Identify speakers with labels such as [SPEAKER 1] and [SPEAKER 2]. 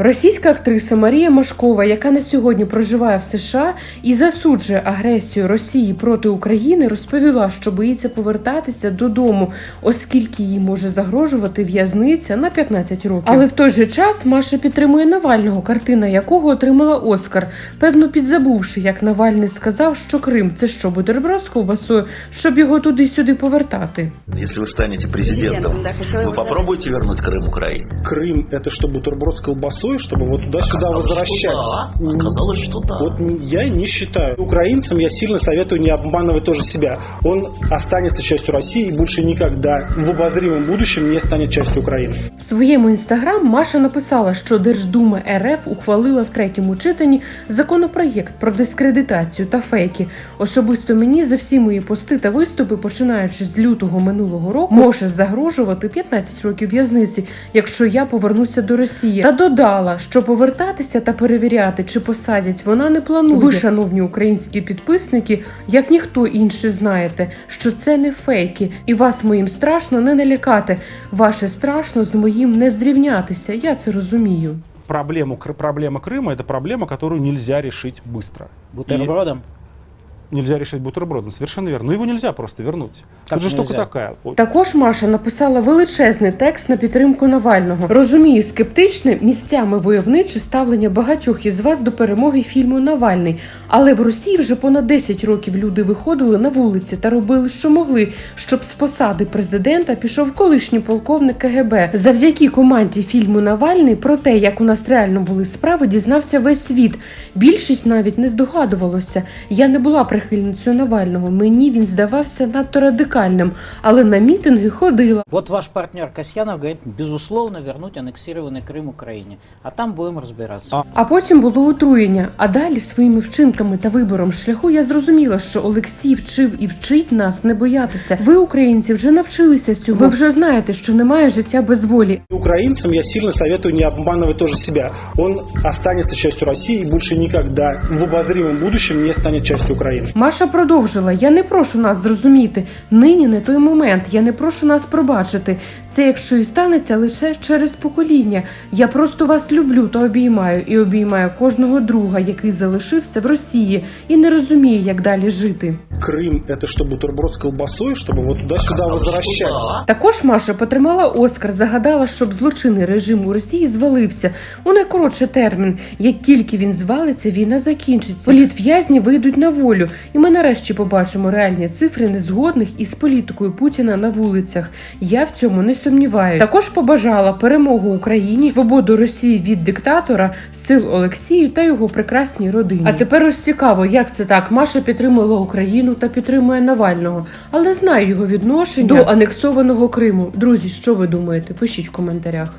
[SPEAKER 1] Російська актриса Марія Машкова, яка на сьогодні проживає в США і засуджує агресію Росії проти України, розповіла, що боїться повертатися додому, оскільки їй може загрожувати в'язниця на 15 років. Але в той же час Маша підтримує Навального, картина якого отримала Оскар, певно підзабувши, як Навальний сказав, що Крим це що бутерброд з ковбасою, щоб його туди-сюди повертати.
[SPEAKER 2] Если вы станете президентом,
[SPEAKER 3] Президентом, да, хотела
[SPEAKER 2] вы
[SPEAKER 3] бы
[SPEAKER 2] попробуете вернуть Крым Украине?
[SPEAKER 4] Крым это что, бутерброд с колбасой, чтобы вот туда-сюда
[SPEAKER 2] Оказалось,
[SPEAKER 4] возвращать?
[SPEAKER 2] что да. Оказалось, что да.
[SPEAKER 4] Вот я не считаю. Украинцам я сильно советую не обманывать тоже себя. Он останется частью России и больше никогда в обозримом будущем не станет частью Украины.
[SPEAKER 1] В своєму інстаграм Маша написала, що Держдума РФ ухвалила в третьому читанні законопроєкт про дискредитацію та фейки. Особисто мені за всі мої пости та виступи, починаючи з лютого минулого року, може загрожувати 15 років в'язниці, якщо я повернуся до Росії. Та додала, що повертатися та перевіряти, чи посадять вона не планує. Ви, шановні українські підписники, як ніхто інший знаєте, що це не фейки, і вас моїм страшно не налякати. Ваше страшно з моїм не зрівнятися. Я це розумію.
[SPEAKER 5] проблему, Кры- проблема Крыма – это проблема, которую нельзя решить быстро.
[SPEAKER 6] Бутербродом?
[SPEAKER 5] И нельзя решить бутербродом, совершенно верно. Но его нельзя просто вернуть.
[SPEAKER 6] Как
[SPEAKER 5] Тут же штука
[SPEAKER 6] нельзя?
[SPEAKER 5] такая.
[SPEAKER 1] Також Маша написала величезний текст на підтримку Навального. Розумію скептичне місцями войовниче ставлення багатьох із вас до перемоги фільму Навальний. Але в Росії вже понад 10 років люди виходили на вулиці та робили, що могли, щоб з посади президента пішов колишній полковник КГБ. Завдяки команді фільму Навальний про те, як у нас реально були справи, дізнався весь світ. Більшість навіть не здогадувалося. Я не була прихильницею Навального. Мені він здавався надто радикальним, але на мітинги ходила.
[SPEAKER 6] Вот ваш партнер Касьянов говорит, безусловно, вернуть аннексированный Крым Украине. А там будем разбираться.
[SPEAKER 5] А.
[SPEAKER 1] А потім було отруєння. А далі своїми вчинками та вибором шляху я зрозуміла, що Олексій вчив і вчить нас не боятися. Ви, українці, вже навчилися цього. Ви вже знаєте, що немає життя без волі.
[SPEAKER 4] Украинцам я сильно советую не обманывать тоже себя. Он останется частью России и больше никогда в обозримом будущем не станет частью Украины.
[SPEAKER 1] Маша продовжила: я не прошу нас зрозуміти. Нині не той момент. Я не прошу нас пробачити. Це якщо і станеться лише через покоління. Я просто вас люблю та обіймаю і обіймаю кожного друга, який залишився в Росії і не розуміє, як далі жити.
[SPEAKER 4] Крым это что, бутерброд с колбасой, чтобы вот туда-сюда
[SPEAKER 2] Оказалось, что
[SPEAKER 4] возвращать?
[SPEAKER 2] да.
[SPEAKER 1] Також Маша потримала Оскар, загадала, щоб злочинний режим у Росії звалився у найкоротший термін. Як тільки він звалиться, війна закінчиться. Політв'язні вийдуть на волю, і ми нарешті побачимо реальні цифри незгодних із політикою Путіна на вулицях. Я в цьому не сумніваюся. Також побажала перемогу Україні, свободу Росії від диктатора, сил Олексію та його прекрасній родині. А тепер ось цікаво, як це так. Маша підтримала Україну та підтримує Навального, але знаю його відношення до анексованого Криму. Друзі, що ви думаєте? Пишіть в коментарях.